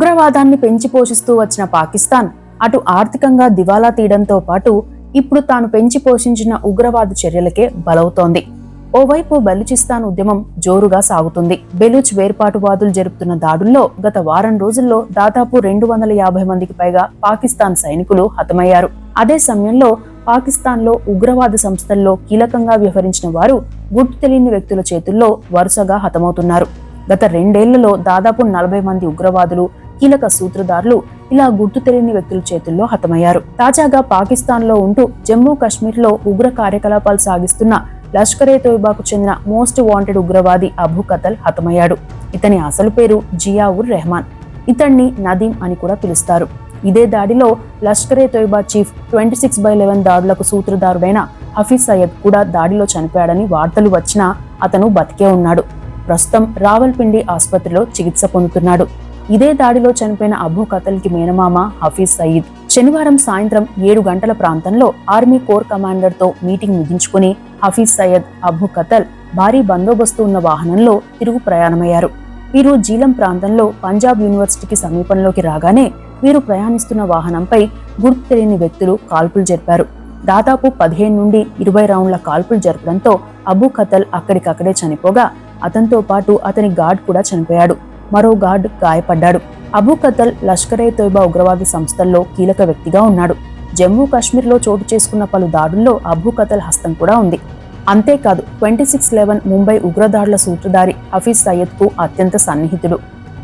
ఉగ్రవాదాన్ని పెంచి పోషిస్తూ వచ్చిన పాకిస్తాన్ అటు ఆర్థికంగా దివాలా తీయడంతో పాటు ఇప్పుడు తాను పెంచి పోషించిన ఉగ్రవాద చర్యలకే బలవుతోంది. ఓవైపు బలూచిస్తాన్ ఉద్యమం జోరుగా సాగుతుంది. బెలూచ్ వేర్పాటువాదులు జరుపుతున్న దాడుల్లో గత వారం రోజుల్లో దాదాపు రెండు వందల యాభై మందికి పైగా పాకిస్తాన్ సైనికులు హతమయ్యారు. అదే సమయంలో పాకిస్తాన్లో ఉగ్రవాద సంస్థల్లో కీలకంగా వ్యవహరించిన వారు గుర్తు తెలియని వ్యక్తుల చేతుల్లో వరుసగా హతమవుతున్నారు. గత రెండేళ్ళలో దాదాపు నలభై మంది ఉగ్రవాదులు కీలక సూత్రధారులు ఇలా గుర్తు తెలియని వ్యక్తుల చేతుల్లో హతమయ్యారు. తాజాగా పాకిస్తాన్లో ఉంటూ జమ్మూ కాశ్మీర్లో ఉగ్ర కార్యకలాపాలు సాగిస్తున్న లష్కరే తోయిబాకు చెందిన మోస్ట్ వాంటెడ్ ఉగ్రవాది అబు కతల్ హతమయ్యాడు. ఇతని అసలు పేరు జియావుర్ రెహమాన్. ఇతన్ని నదీం అని కూడా పిలుస్తారు. ఇదే దాడిలో Lashkare Toiba chief twenty six by eleven దాడులకు సూత్రధారుడైన హఫీజ్ సయ్యద్ కూడా దాడిలో చనిపోయాడని వార్తలు వచ్చినా అతను బతికే ఉన్నాడు. ప్రస్తుతం రావల్పిండి ఆసుపత్రిలో చికిత్స పొందుతున్నాడు. ఇదే దాడిలో చనిపోయిన అబూ కతల్కి మేనమామ హఫీజ్ సయీద్. శనివారం సాయంత్రం ఏడు గంటల ప్రాంతంలో ఆర్మీ కోర్ కమాండర్తో మీటింగ్ ముగించుకుని హఫీజ్ సయ్యద్ అబు కతల్ భారీ బందోబస్తు ఉన్న వాహనంలో తిరుగు ప్రయాణమయ్యారు. వీరు జీలం ప్రాంతంలో పంజాబ్ యూనివర్సిటీకి సమీపంలోకి రాగానే వీరు ప్రయాణిస్తున్న వాహనంపై గుర్తు తెలియని వ్యక్తులు కాల్పులు జరిపారు. దాదాపు పదిహేను నుండి ఇరవై రౌండ్ల కాల్పులు జరపడంతో అబు కతల్ అక్కడికక్కడే చనిపోగా అతనితో పాటు అతని గార్డ్ కూడా చనిపోయాడు. మరో గార్డ్ గాయపడ్డాడు. అబూ కతల్ లష్కరే తోయిబా ఉగ్రవాద సంస్థల్లో కీలక వ్యక్తిగా ఉన్నాడు. జమ్మూ కాశ్మీర్లో చోటు చేసుకున్న పలు దాడుల్లో అబూ కతల్ హస్తం కూడా ఉంది. అంతేకాదు ట్వంటీ సిక్స్ లెవెన్ ముంబై ఉగ్రదాడుల సూత్రధారి హఫీజ్ సయ్యద్కు అత్యంత సన్నిహితుడు.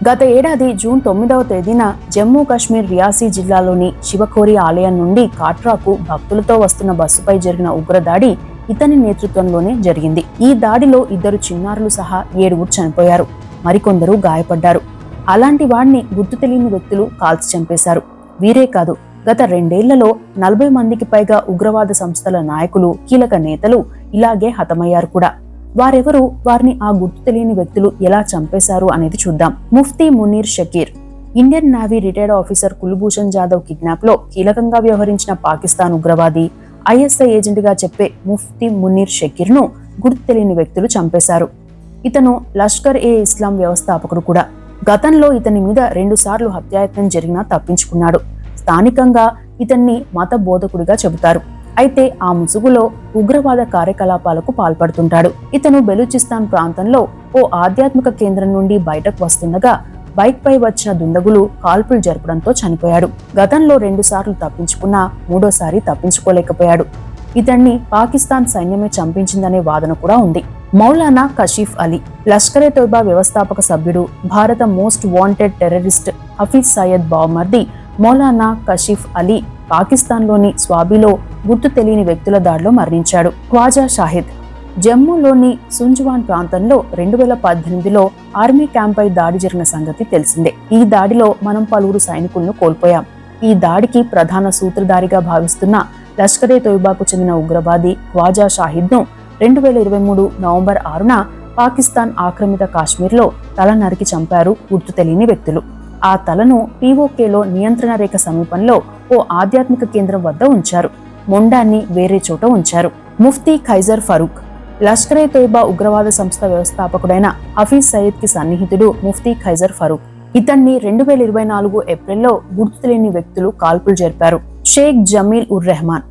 గత ఏడాది జూన్ తొమ్మిదవ తేదీన జమ్మూ కాశ్మీర్ రియాసీ జిల్లాలోని శివఖోరి ఆలయం నుండి కాట్రాకు భక్తులతో వస్తున్న బస్సుపై జరిగిన ఉగ్రదాడి ఇతని నేతృత్వంలోనే జరిగింది. ఈ దాడిలో ఇద్దరు చిన్నారులు సహా ఏడుగురు చనిపోయారు. మరికొందరు గాయపడ్డారు. అలాంటి వాడిని గుర్తు తెలియని వ్యక్తులు కాల్చి చంపేశారు. వీరే కాదు గత రెండేళ్ళలో నలభై మందికి పైగా ఉగ్రవాద సంస్థల నాయకులు కీలక నేతలు ఇలాగే హతమయ్యారు కూడా. వారెవరు వారిని ఆ గుర్తు తెలియని వ్యక్తులు ఎలా చంపేశారు అనేది చూద్దాం. Mufti Munir Shakir Indian navy retired officer Kulbhushan Jadhav కిడ్నాప్లో కీలకంగా వ్యవహరించిన పాకిస్తాన్ ఉగ్రవాది ఐఎస్ఐ ఏజెంట్గా చెప్పే ముఫ్తీ మునీర్ షకీర్ను గుర్తు తెలియని వ్యక్తులు చంపేశారు. ఇతను లష్కర్ ఏ ఇస్లాం వ్యవస్థాపకుడు కూడా. గతంలో ఇతని మీద రెండుసార్లు హత్యాయత్నం జరిగినా తప్పించుకున్నాడు. స్థానికంగా ఇతన్ని మత బోధకుడిగా చెబుతారు. అయితే ఆ ముసుగులో ఉగ్రవాద కార్యకలాపాలకు పాల్పడుతుంటాడు. ఇతను బెలూచిస్తాన్ ప్రాంతంలో ఓ ఆధ్యాత్మిక కేంద్రం నుండి బయటకు వస్తుండగా బైక్ పై వచ్చిన దుండగులు కాల్పులు జరపడంతో చనిపోయాడు. గతంలో రెండుసార్లు తప్పించుకున్నా మూడోసారి తప్పించుకోలేకపోయాడు. ఇతన్ని పాకిస్తాన్ సైన్యమే చంపించిందనే వాదన కూడా ఉంది. మౌలానా కషీఫ్ అలీ లష్కరే తోబా వ్యవస్థాపక సభ్యుడు భారత most wanted terrorist Hafiz Saeed బావమర్ది Maulana Kashif Ali పాకిస్తాన్లోని స్వాబిలో గుర్తు తెలియని వ్యక్తుల దాడిలో మరణించాడు. ఖ్వాజా షాహిద్ జమ్మూలోని సుంజువాన్ ప్రాంతంలో రెండు వేల పద్దెనిమిదిలో ఆర్మీ క్యాంప్పై దాడి జరిగిన సంగతి తెలిసిందే. ఈ దాడిలో మనం పలువురు సైనికులను కోల్పోయాం. ఈ దాడికి ప్రధాన సూత్రధారిగా భావిస్తున్న లష్కరే తోయిబాకు చెందిన ఉగ్రవాది ఖ్వాజా షాహిద్ను రెండు వేల ఇరవై మూడు నవంబర్ ఆరున పాకిస్తాన్ ఆక్రమిత కాశ్మీర్లో తల నరికి చంపారు గుర్తు తెలియని వ్యక్తులు. ఆ తలను పీఓకేలో నియంత్రణ రేఖ సమీపంలో ఓ ఆధ్యాత్మిక కేంద్రం వద్ద ఉంచారు. మొండాన్ని వేరే చోట ఉంచారు. ముఫ్తీ ఖైజర్ ఫరూక్ లష్కరే తోయిబా ఉగ్రవాద సంస్థ వ్యవస్థాపకుడైన హఫీజ్ సయీద్కి సన్నిహితుడు ముఫ్తీ ఖైజర్ ఫరూక్. ఇతన్ని రెండు వేల ఇరవై నాలుగు ఏప్రిల్లో గుర్తు తెలియని వ్యక్తులు కాల్పులు జరిపారు. షేక్ జమీల్ ఉర్ రెహమాన్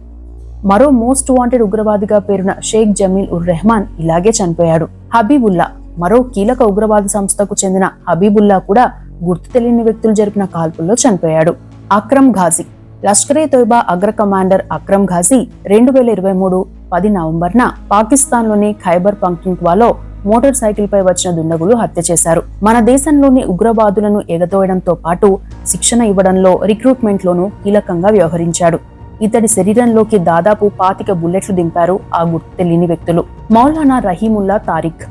మరో మోస్ట్ వాంటెడ్ ఉగ్రవాదిగా పేరున షేక్ జమీల్ ఉర్ రెహమాన్ ఇలాగే చనిపోయాడు. హబీబుల్లా మరో కీలక ఉగ్రవాద సంస్థకు చెందిన హబీబుల్లా కూడా గుర్తు తెలియని వ్యక్తులు జరిపిన కాల్పుల్లో చనిపోయాడు. అక్రమ్ ఘాజీ లష్కరే తోయిబా అగ్ర కమాండర్ అక్రమ్ ఘాజీ రెండు వేల ఇరవై మూడు పది నవంబర్న పాకిస్తాన్లోని ఖైబర్ పంక్తుంక్వాలో మోటార్ సైకిల్పై వచ్చిన దుండగులు హత్య చేశారు. మన దేశంలోని ఉగ్రవాదులను ఎగతోయడంతో పాటు శిక్షణ ఇవ్వడంలో రిక్రూట్మెంట్లోనూ కీలకంగా వ్యవహరించాడు. ఇతడి శరీరంలోకి దాదాపు పాతిక బుల్లెట్లు దింపారు ఆ గుర్తు తెలియని వ్యక్తులు. మౌలానా రహీముల్లా తారిక్.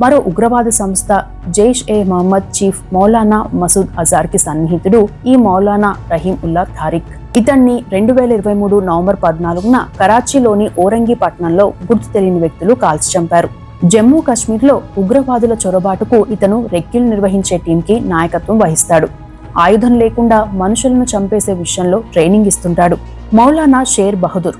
మరో ఉగ్రవాద సంస్థ జైష్ ఏ మహమ్మద్ చీఫ్ మౌలానా మసూద్ అజార్కి సన్నిహితుడు ఈ మౌలానా రహీం ఉల్లా తారిక్. ఇతన్ని రెండు వేల ఇరవై మూడు నవంబర్ పద్నాలుగున కరాచీలోని ఓరంగి పట్టణంలో గుర్తు తెలియని వ్యక్తులు కాల్చి చంపారు. జమ్మూ కాశ్మీర్లో ఉగ్రవాదుల చొరబాటుకు ఇతను రెక్కిలు నిర్వహించే టీంకి నాయకత్వం వహిస్తాడు. ఆయుధం లేకుండా మనుషులను చంపేసే విషయంలో ట్రైనింగ్ ఇస్తుంటాడు. మౌలానా షేర్ బహదూర్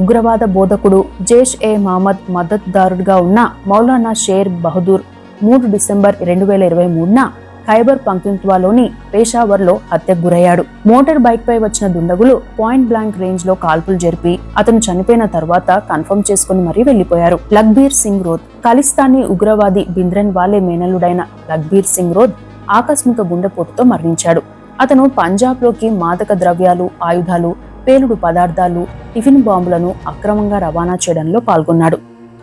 ఉగ్రవాద బోధకుడు జైష్ ఏ మహమ్మద్ మద్దతుదారుడిగా ఉన్న మౌలానా షేర్ బహదూర్ మూడు డిసెంబర్ రెండు వేల ఇరవై మూడున ఖైబర్ పంక్తుంత్వాలోని పేషావర్లో హత్యకు గురయ్యాడు. మోటార్ బైక్ పై వచ్చిన దుండగులు పాయింట్ బ్లాంక్ రేంజ్లో కాల్పులు జరిపి అతను చనిపోయిన తర్వాత కన్ఫర్మ్ చేసుకుని మరీ వెళ్ళిపోయారు లక్బీర్ సింగ్ రోద్ ఖలిస్తానీ ఉగ్రవాది బింద్రన్ వాలే మేనలుడైన లక్బీర్ సింగ్ రోద్ ఆకస్మిక గుండెపోటుతో మరణించాడు. అతను పంజాబ్లోకి మాదక ద్రవ్యాలు ఆయుధాలు పేలుడు పదార్థాలు టిఫిన్ బాంబులను అక్రమంగా రవాణా చేయడంలో పాల్గొన్నాడు.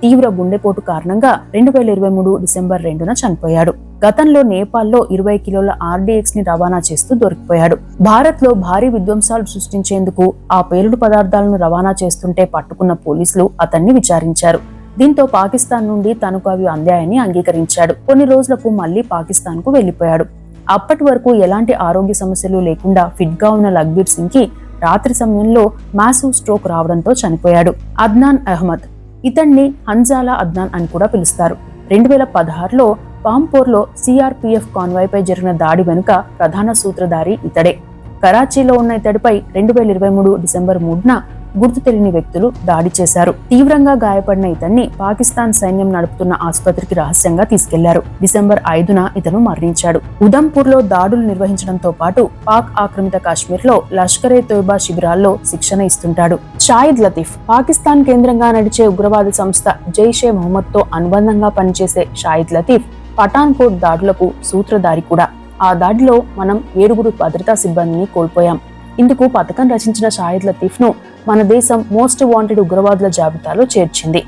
తీవ్ర గుండెపోటు కారణంగా రెండు వేల ఇరవై మూడు డిసెంబర్ రెండున చనిపోయాడు. గతంలో నేపాల్లో ఇరవై కిలోల ఆర్డీఎక్స్ని రవాణా చేస్తూ దొరికిపోయాడు. భారత్లో భారీ విధ్వంసాలు సృష్టించేందుకు ఆ పేలుడు పదార్థాలను రవాణా చేస్తుంటే పట్టుకున్న పోలీసులు అతన్ని విచారించారు. దీంతో పాకిస్తాన్ నుండి తనకు అవి అందాయని అంగీకరించాడు. కొన్ని రోజులకు మళ్ళీ పాకిస్తాన్కు వెళ్ళిపోయాడు అప్పటి వరకు ఎలాంటి ఆరోగ్య సమస్యలు లేకుండా ఫిట్గా ఉన్న లక్బీర్ సింగ్కి రాత్రి సమయంలో మాసివ్ స్ట్రోక్ రావడంతో చనిపోయాడు అద్నాన్ అహ్మద్. ఇతన్ని హన్జాలా అద్నాన్ అని కూడా పిలుస్తారు. రెండు వేల పదహారులో పాంపోర్లో సిఆర్పిఎఫ్ కాన్వాయ్పై జరిగిన దాడి వెనుక ప్రధాన సూత్రధారి ఇతడే. కరాచీలో ఉన్న ఇతడిపై రెండు వేల ఇరవై మూడు డిసెంబర్ మూడున గుర్తు తెలియని వ్యక్తులు దాడి చేశారు. తీవ్రంగా గాయపడిన ఇతన్ని పాకిస్తాన్ సైన్యం నడుపుతున్న ఆసుపత్రికి రహస్యంగా తీసుకెళ్ళారు. డిసెంబర్ ఐదున ఇతను మరణించాడు. ఉదంపూర్లో దాడులు నిర్వహించడంతో పాటు పాక్ ఆక్రమిత కాశ్మీర్లో లష్కరే తోయిబా శిబిరాల్లో శిక్షణ ఇస్తుంటాడు. షాయిద్ లతీఫ్ పాకిస్తాన్ కేంద్రంగా నడిచే ఉగ్రవాద సంస్థ జైషే మొహమ్మద్తో అనుబంధంగా పనిచేసే షాయిద్ లతీఫ్ పఠాన్కోట్ దాడులకు సూత్రధారి కూడా. ఆ దాడిలో మనం ఏడుగురు భద్రతా సిబ్బందిని కోల్పోయాం. ఇందుకు పథకం రచించిన షాహిద్ లతీఫ్ను మన దేశం మోస్ట్ వాంటెడ్ ఉగ్రవాదుల జాబితాలో చేర్చింది.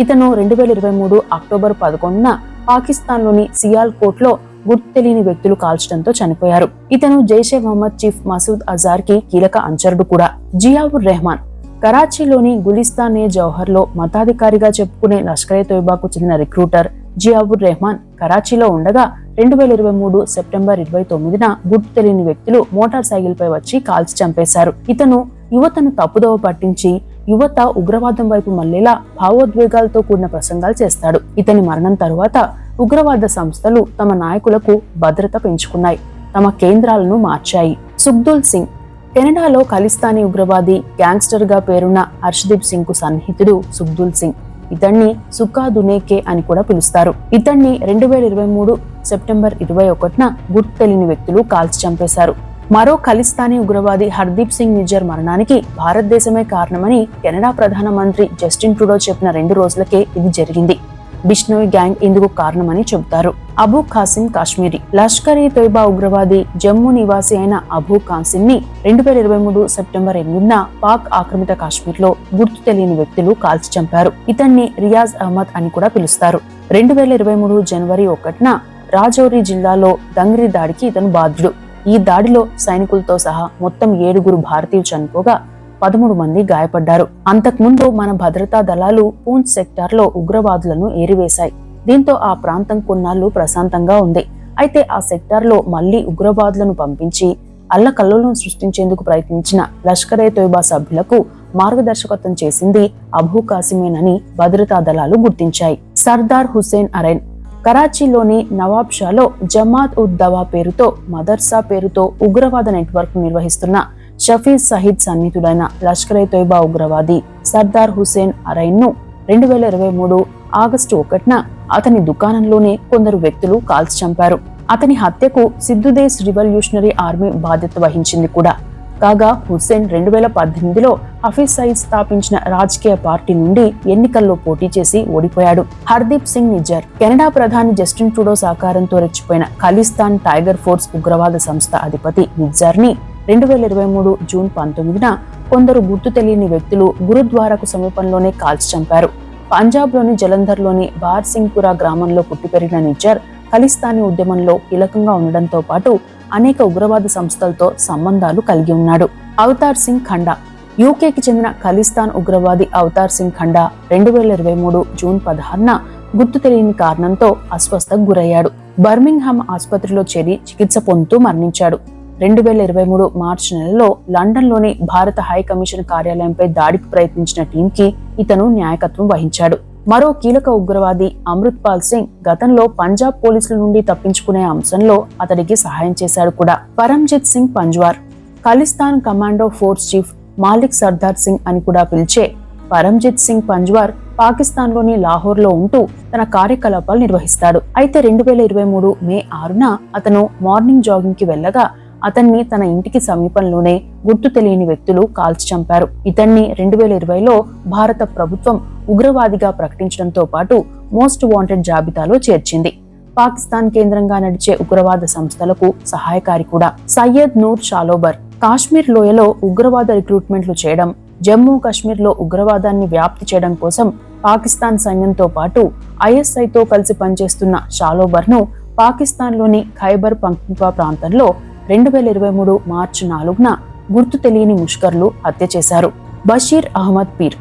ఇతను రెండు వేల ఇరవై మూడు అక్టోబర్ పదకొండున పాకిస్తాన్లోని సియాల్ కోట్లో గుర్తు తెలియని వ్యక్తులు కాల్చడంతో చనిపోయారు. ఇతను జైషే మహమ్మద్ చీఫ్ మసూద్ అజార్కి కీలక అంచరుడు కూడా. జియావుర్ రెహమాన్ కరాచీలోని గులిస్తాన్ ఏ జౌహర్లో మతాధికారిగా చెప్పుకునే లష్కరే తోయిబాకు చెందిన రిక్రూటర్ జియావుర్ రెహమాన్ కరాచీలో ఉండగా రెండు వేల ఇరవై మూడు సెప్టెంబర్ ఇరవై తొమ్మిదిన గుర్తు తెలియని వ్యక్తులు మోటార్ సైకిల్ పై వచ్చి కాల్చి చంపేశారు. ఇతను యువతను తప్పుదోవ పట్టించి యువత ఉగ్రవాదం వైపు మళ్ళేలా భావోద్వేగాలతో కూడిన ప్రసంగాలు చేస్తాడు. ఇతని మరణం తరువాత ఉగ్రవాద సంస్థలు తమ నాయకులకు భద్రత పెంచుకున్నాయి. తమ కేంద్రాలను మార్చాయి. సుగ్దుల్ సింగ్ కెనడాలో ఖలిస్తానీ ఉగ్రవాది గ్యాంగ్స్టర్గా పేరున్న హర్షదీప్ సింగ్కు సన్నిహితుడు సుగ్దుల్ సింగ్. ఇతన్ని సుకా దునేకే అని కూడా పిలుస్తారు. ఇతన్ని రెండు వేల ఇరవై మూడు సెప్టెంబర్ ఇరవై ఒకటిన గుర్తు తెలియని వ్యక్తులు కాల్చి చంపేశారు. మరో ఖలిస్తానీ ఉగ్రవాది హర్దీప్ సింగ్ నిజర్ మరణానికి భారతదేశమే కారణమని కెనడా ప్రధానమంత్రి జస్టిన్ ట్రూడో చెప్పిన రెండు రోజులకే ఇది జరిగింది. బిష్నోయ్ గ్యాంగ్ ఇందుకు కారణమని చెబుతారు. అబూ ఖాసిం కాశ్మీరీ. లష్కర్ ఈ తొయ్బా ఉగ్రవాది జమ్మూ నివాసి అయిన అబూ ఖాసిం ని రెండు వేల ఇరవై మూడు సెప్టెంబర్ ఎనిమిదిన పాక్ ఆక్రమిత కాశ్మీర్లో గుర్తు తెలియని వ్యక్తులు కాల్చి చంపారు. ఇతన్ని రియాజ్ అహ్మద్ అని కూడా పిలుస్తారు. రెండు వేల ఇరవై మూడు జనవరి ఒకటిన రాజౌరి జిల్లాలో దంగ్రి దాడికి ఇతను బాధ్యుడు. ఈ దాడిలో సైనికులతో సహా మొత్తం ఏడుగురు భారతీయులు చనిపోగా పదమూడు మంది గాయపడ్డారు. అంతకుముందు మన భద్రతా దళాలు పూంచ్ సెక్టార్లో ఉగ్రవాదులను ఏరివేశాయి. దీంతో ఆ ప్రాంతం కొన్నాళ్ళు ప్రశాంతంగా ఉంది. అయితే ఆ సెక్టార్లో మళ్ళీ ఉగ్రవాదులను పంపించి అల్లకల్లోలను సృష్టించేందుకు ప్రయత్నించిన లష్కరే తోయబా సభ్యులకు మార్గదర్శకత్వం చేసింది అబూ కాసిమేనని భద్రతా దళాలు గుర్తించాయి. సర్దార్ హుసేన్ అరైన్. కరాచీలోని నవాబ్ షాలో జమాత్ ఉద్ దవా పేరుతో మదర్సా పేరుతో ఉగ్రవాద నెట్వర్క్ నిర్వహిస్తున్న షఫీజ్ సహీద్ సన్నిహితుడైన లష్కర్ ఏ తోయిబా ఉగ్రవాది సర్దార్ హుసేన్ అరైన్ను రెండు వేల ఇరవై మూడు ఆగస్టు ఒకటిన అతని దుకాణంలోనే కొందరు వ్యక్తులు కాల్చి చంపారు. అతని హత్యకు సిద్ధుదేశ్ రివల్యూషనరీ ఆర్మీ బాధ్యత వహించింది కూడా. కాగా హుస్సేన్ రెండు వేల పద్దెనిమిదిలో హఫీజ్ సయీద్ స్థాపించిన రాజకీయ పార్టీ నుండి ఎన్నికల్లో పోటీ చేసి ఓడిపోయాడు. హర్దీప్ సింగ్ నిజ్జర్ కెనడా ప్రధాని జస్టిన్ ట్రూడో సహకారంతో రెచ్చిపోయిన ఖలిస్తాన్ టైగర్ ఫోర్స్ ఉగ్రవాద సంస్థ అధిపతి నిజ్జర్ని రెండు వేల ఇరవై మూడు జూన్ పంతొమ్మిదిన కొందరు గుర్తు తెలియని వ్యక్తులు గురుద్వారాకు సమీపంలోనే కాల్చి చంపారు. పంజాబ్లోని జలంధర్లోని బార్ సింగ్పురా గ్రామంలో పుట్టి పెరిగిన నిజ్జర్ ఖలిస్తానీ ఉద్యమంలో కీలకంగా ఉండడంతో పాటు అనేక ఉగ్రవాద సంస్థలతో సంబంధాలు కలిగి ఉన్నాడు. అవతార్ సింగ్ ఖండా యూకేకి చెందిన ఖలిస్తాన్ ఉగ్రవాది అవతార్ సింగ్ ఖండా రెండు వేల ఇరవై మూడు జూన్ పదహారున గుర్తు తెలియని కారణంతో అస్వస్థకు గురయ్యాడు. బర్మింగ్హామ్ ఆసుపత్రిలో చేరి చికిత్స పొందుతూ మరణించాడు. రెండు వేల ఇరవై మూడు మార్చి నెలలో లండన్లోని భారత హై కమిషన్ కార్యాలయంపై దాడికి ప్రయత్నించిన టీంకి ఇతను న్యాయకత్వం వహించాడు. మరో కీలక ఉగ్రవాది అమృత్ పాల్ సింగ్ గతంలో పంజాబ్ పోలీసుల నుండి తప్పించుకునే అంశంలో అతడికి సహాయం చేశాడు కూడా. Paramjit Singh Panjwar Khalistan commando force chief Malik Sardar Singh అని కూడా పిలిచే పరంజిత్ సింగ్ పంజ్వార్ పాకిస్తాన్లోని లాహోర్లో ఉంటూ తన కార్యకలాపాలు నిర్వహిస్తాడు. అయితే రెండు వేల ఇరవై మూడు మే ఆరున అతను మార్నింగ్ జాగింగ్కి వెళ్ళగా అతన్ని తన ఇంటికి సమీపంలోనే గుర్తు తెలియని వ్యక్తులు కాల్చి చంపారు. ఇతన్ని రెండు వేల ఇరవైలో భారత ప్రభుత్వం ఉగ్రవాదిగా ప్రకటించడంతో పాటు మోస్ట్ వాంటెడ్ జాబితాలో చేర్చింది. పాకిస్తాన్ కేంద్రంగా నడిచే ఉగ్రవాద సంస్థలకు సహాయకారి కూడా సయ్యద్ నూర్ షాలోబర్. కాశ్మీర్ లోయలో ఉగ్రవాద రిక్రూట్మెంట్లు చేయడం జమ్మూ కాశ్మీర్లో ఉగ్రవాదాన్ని వ్యాప్తి చేయడం కోసం పాకిస్తాన్ సైన్యంతో పాటు ఐఎస్ఐతో కలిసి పనిచేస్తున్న షాలోబర్ను పాకిస్తాన్లోని ఖైబర్ పంక్వా ప్రాంతంలో రెండు వేల ఇరవై మూడు మార్చి నాలుగున గుర్తు తెలియని ముష్కర్లు హత్య చేశారు. బషీర్ అహ్మద్ పీర్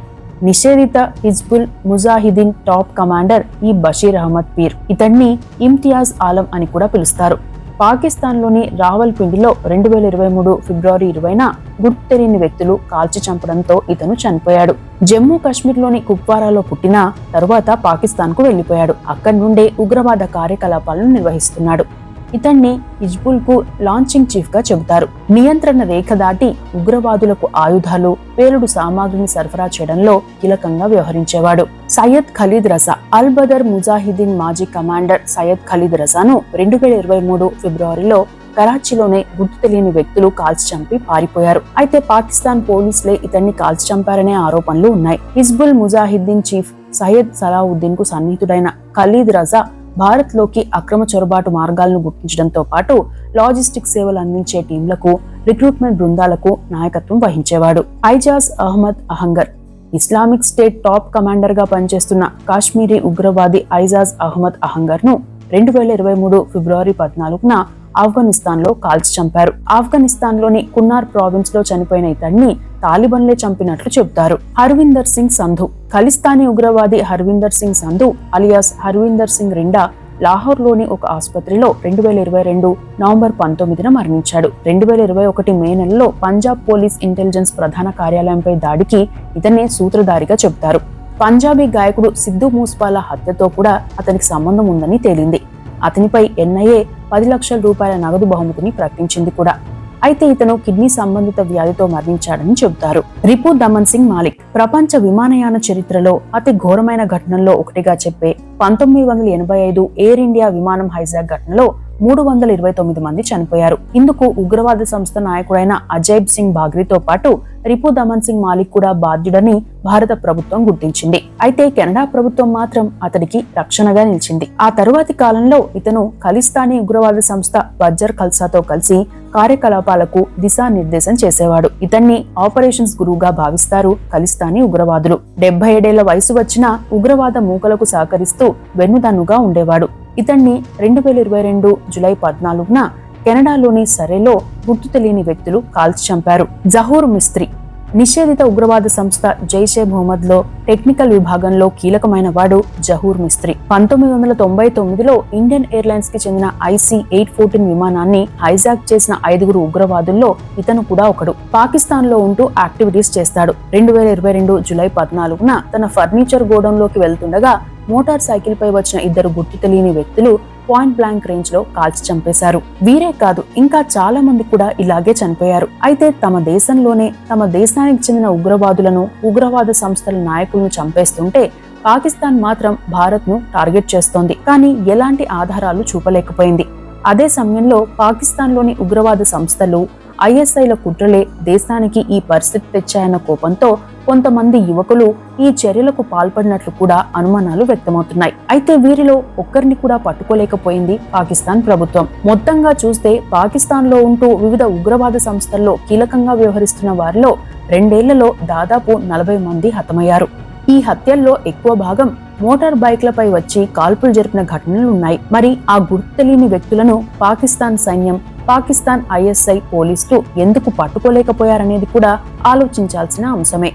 నిషేధిత హిజ్బుల్ ముజాహిదీన్ టాప్ కమాండర్ ఈ బషీర్ అహ్మద్ పీర్. ఇతన్ని ఇమ్తియాజ్ ఆలం అని కూడా పిలుస్తారు. పాకిస్తాన్లోని రావల్పిండిలో రెండు వేల ఇరవై మూడు ఫిబ్రవరి ఇరవైన గుర్తు తెలియని వ్యక్తులు కాల్చి చంపడంతో ఇతను చనిపోయాడు. జమ్మూ కాశ్మీర్లోని కుప్వారాలో పుట్టిన తరువాత పాకిస్తాన్కు వెళ్ళిపోయాడు అక్కడి నుండే ఉగ్రవాద కార్యకలాపాలను నిర్వహిస్తున్నాడు. ఇతన్ని హిజ్బుల్కు లాంచింగ్ చీఫ్గా చెబుతారు. నియంత్రణ రేఖ దాటి ఉగ్రవాదులకు ఆయుధాలు పేలుడు సామాగ్రిని సరఫరా చేయడంలో కీలకంగా వ్యవహరించేవాడు. సయ్యద్ ఖలీద్ రజా అల్ బదర్ ముజాహిదీన్ మాజీ కమాండర్ సయ్యద్ ఖలీద్ రజాను రెండు వేల ఇరవై మూడు ఫిబ్రవరిలో కరాచీలోనే గుర్తు తెలియని వ్యక్తులు కాల్చి చంపి పారిపోయారు. అయితే పాకిస్తాన్ పోలీసులే ఇతన్ని కాల్చి చంపారనే ఆరోపణలు ఉన్నాయి. హిజ్బుల్ ముజాహిద్దీన్ చీఫ్ సయ్యద్ సలావుద్దీన్కు సన్నిహితుడైన ఖలీద్ రజా భారత్లోకి అక్రమ చొరబాటు మార్గాలను గుర్తించడంతో పాటు లాజిస్టిక్ సేవలు అందించే టీంలకు రిక్రూట్మెంట్ బృందాలకు నాయకత్వం వహించేవాడు Aijaz Ahmed Ahangar. Islamic State top కమాండర్గా పనిచేస్తున్న కాశ్మీరీ ఉగ్రవాది ఐజాజ్ అహ్మద్ అహంగర్ను రెండు వేల ఇరవై మూడు ఫిబ్రవరి పద్నాలుగున ఆఫ్ఘనిస్తాన్లో కాల్చి చంపారు. ఆఫ్ఘనిస్తాన్లోని కున్నార్ ప్రావిన్స్లో చనిపోయిన ఇతన్ని తాలిబన్లే చంపినట్లు చెబుతారు. హర్విందర్ సింగ్ సంధు. ఖలిస్తానీ ఉగ్రవాది హర్విందర్ సింగ్ సంధు అలియాస్ హర్విందర్ సింగ్ రిండా లాహోర్లోని ఒక ఆసుపత్రిలో రెండు వేల ఇరవై రెండు నవంబర్ పంతొమ్మిదిన మరణించాడు. రెండు వేల ఇరవై ఒకటి మే నెలలో పంజాబ్ పోలీస్ ఇంటెలిజెన్స్ ప్రధాన కార్యాలయంపై దాడికి ఇతన్నే సూత్రధారిగా చెబుతారు. పంజాబీ గాయకుడు సిద్ధు మూస్పాల హత్యతో కూడా అతనికి సంబంధం ఉందని తేలింది. అతనిపై ఎన్ఐఏ పది లక్షల రూపాయల నగదు బహుమతిని ప్రకటించింది కూడా. అయితే ఇతను కిడ్నీ సంబంధిత వ్యాధితో మరణించాడని చెబుతారు. రిపు దమన్ సింగ్ మాలిక్. ప్రపంచ విమానయాన చరిత్రలో అతి ఘోరమైన ఘటనల్లో ఒకటిగా చెప్పే పంతొమ్మిది వందల ఎనభై ఐదు ఎయిర్ ఇండియా విమానం హైజాక్ ఘటనలో మూడు వందల ఇరవై తొమ్మిది మంది చనిపోయారు. ఇందుకు ఉగ్రవాద సంస్థ నాయకుడైన అజైబ్ సింగ్ బాగ్రితో పాటు రిపు దమన్ సింగ్ మాలిక్ కూడా బాధ్యుడని భారత ప్రభుత్వం గుర్తించింది. అయితే కెనడా ప్రభుత్వం మాత్రం అతడికి రక్షణగా నిలిచింది. ఆ తరువాతి కాలంలో ఇతను ఖలిస్తానీ ఉగ్రవాద సంస్థ బజ్జర్ ఖల్సాతో కలిసి కార్యకలాపాలకు దిశానిర్దేశం చేసేవాడు. ఇతన్ని ఆపరేషన్స్ గురువుగా భావిస్తారు ఖలిస్తానీ ఉగ్రవాదులు. డెబ్బై ఏడేళ్ళ వయసు వచ్చిన ఉగ్రవాద మూకలకు సహకరిస్తూ వెన్నుదన్నుగా ఉండేవాడు. ఇతన్ని రెండు వేల ఇరవై రెండు జులై పద్నాలుగున కెనడాలోని సరేలో గుర్తు తెలియని వ్యక్తులు కాల్చి చంపారు. జహూర్ మిస్త్రీ. నిషేధిత ఉగ్రవాద సంస్థ జైషే మొహమ్మద్లో టెక్నికల్ విభాగంలో కీలకమైన వాడు జహూర్ మిస్త్రీ. పంతొమ్మిది వందల తొంభై తొమ్మిదిలో ఇండియన్ ఎయిర్లైన్స్కి చెందిన ఐసీ ఎయిట్ ఫోర్టీన్ విమానాన్ని హైజాక్ చేసిన ఐదుగురు ఉగ్రవాదుల్లో ఇతను కూడా ఒకడు. పాకిస్తాన్లో ఉంటూ యాక్టివిటీస్ చేస్తాడు. రెండు వేల ఇరవై రెండు జులై పద్నాలుగున తన ఫర్నిచర్ గోడౌన్లోకి వెళ్తుండగా మోటార్ సైకిల్ పై వచ్చిన ఇద్దరు గుర్తు తెలియని వ్యక్తులు పాయింట్ బ్లాంక్ రేంజ్లో కాల్చి చంపేశారు. వీరే కాదు ఇంకా చాలా మంది కూడా ఇలాగే చనిపోయారు. అయితే తమ దేశంలోనే తమ దేశానికి చెందిన ఉగ్రవాదులను ఉగ్రవాద సంస్థల నాయకులను చంపేస్తుంటే పాకిస్తాన్ మాత్రం భారత్ను టార్గెట్ చేస్తోంది. కానీ ఎలాంటి ఆధారాలు చూపలేకపోయింది. అదే సమయంలో పాకిస్తాన్లోని ఉగ్రవాద సంస్థలు ఐఎస్ఐల కుట్రలే దేశానికి ఈ పరిస్థితి తెచ్చాయన్న కోపంతో కొంతమంది యువకులు ఈ చర్యలకు పాల్పడినట్లు కూడా అనుమానాలు వ్యక్తమవుతున్నాయి. అయితే వీరిలో ఒక్కరిని కూడా పట్టుకోలేకపోయింది పాకిస్తాన్ ప్రభుత్వం. మొత్తంగా చూస్తే పాకిస్తాన్లో ఉంటూ వివిధ ఉగ్రవాద సంస్థల్లో కీలకంగా వ్యవహరిస్తున్న వారిలో రెండేళ్ళలో దాదాపు నలభై మంది హతమయ్యారు. ఈ హత్యల్లో ఎక్కువ భాగం మోటార్ బైక్లపై వచ్చి కాల్పులు జరిపిన ఘటనలు ఉన్నాయి. మరి ఆ గుర్తు తెలియని వ్యక్తులను పాకిస్తాన్ సైన్యం పాకిస్తాన్ ఐఎస్ఐ పోలీసులు ఎందుకు పట్టుకోలేకపోయారనేది కూడా ఆలోచించాల్సిన అంశమే.